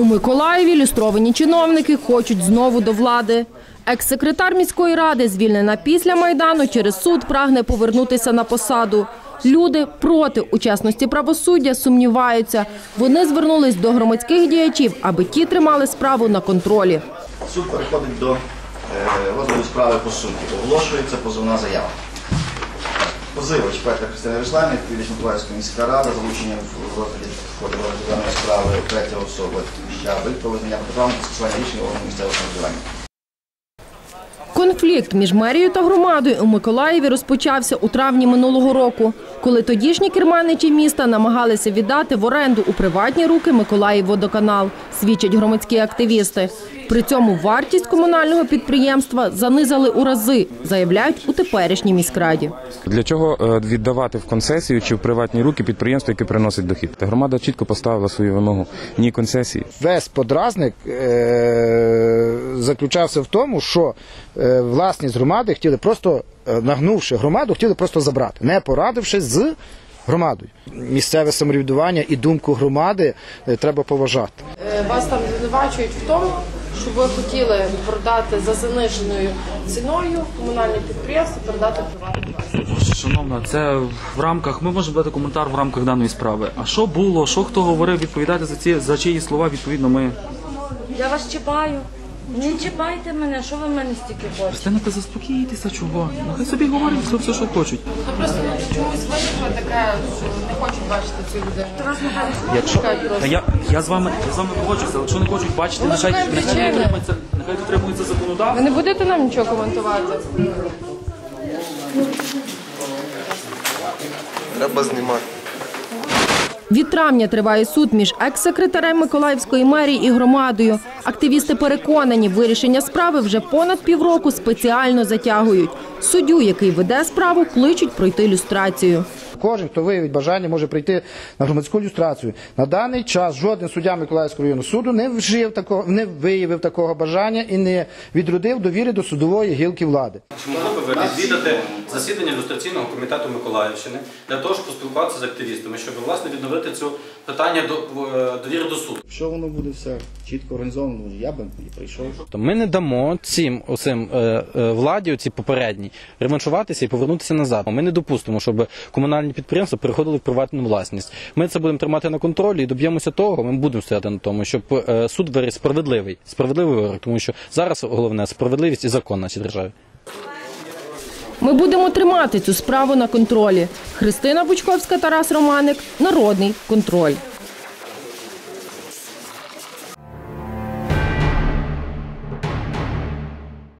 У Миколаєві люстровані чиновники хочуть знову до влади. Екс-секретар міської ради, звільнена після Майдану, через суд прагне повернутися на посаду. Люди проти учасності правосуддя сумніваються. Вони звернулись до громадських діячів, аби ті тримали справу на контролі. Суд переходить до е, розгляду справи по суті. Оголошується позовна заява. Позивач Петра Христина Руслана, відповідач Миколаївська міська рада, залучення в ході розгляду даної справи третя особа Щабель про я протиправного та скасування рішення органу місцевого самоврядування. Конфлікт між мерією та громадою у Миколаєві розпочався у травні минулого року, коли тодішні керманичі міста намагалися віддати в оренду у приватні руки Миколаївводоканал, свідчать громадські активісти. При цьому вартість комунального підприємства занизили у рази, заявляють у теперішній міськраді. Для чого е, віддавати в концесію чи в приватні руки підприємство, яке приносить дохід? Та громада чітко поставила свою вимогу ні концесії. весь подразник е- заключався в тому, що е- власність громади хотіли просто, е, нагнувши громаду, хотіли просто забрати, не порадившись з громадою. Місцеве самоврядування і думку громади е, треба поважати. Вас там звинувачують в тому, що ви хотіли продати за заниженою ціною комунальне підприємство, передати приватну власність. Шановна, це в рамках. Ми можемо дати коментар в рамках даної справи. А що було, що хто говорив, відповідати за ці за чиї слова, відповідно, ми. Я вас чіпаю. Не чіпайте мене, що ви в мене стільки хочете? Христина, заспокійтеся, чого? Ну хай собі говорять все, все, що хочуть. Ну просто ну, чомусь виникло таке, що не хочуть бачити цю людину. Якщо Чекають просто. Та я, я з вами я з вами погоджуюся, але якщо не хочуть бачити, Ну, нехай, шукаємо нехай причини. дотримується, нехай дотримується Ви не будете нам нічого коментувати? Треба знімати. Від травня триває суд між екс-секретарем Миколаївської мерії і громадою. Активісти переконані, вирішення справи вже понад півроку спеціально затягують. Суддю, який веде справу, кличуть пройти люстрацію. Кожен, хто виявить бажання, може прийти на громадську люстрацію. На даний час жоден суддя Миколаївського районного суду не вжив такого, не виявив такого бажання і не відродив довіри до судової гілки влади. Чи могли би ви відвідати засідання ілюстраційного комітету Миколаївщини для того, щоб поспілкуватися з активістами, щоб власне відновити цю питання до е, довіри до суду? Якщо воно буде все чітко організовано, я би і прийшов. Тобто ми не дамо цим оцим е, е, владі, оці попередній, реваншуватися і повернутися назад. Ми не допустимо, щоб комунальні підприємства переходили в приватну власність. Ми це будемо тримати на контролі і доб'ємося того. Ми будемо стояти на тому, щоб суд виріс справедливий, справедливий вирок, тому що зараз головне справедливість і закон в нашій державі. Ми будемо тримати цю справу на контролі. Христина Бучковська, Тарас Романик. Народний контроль.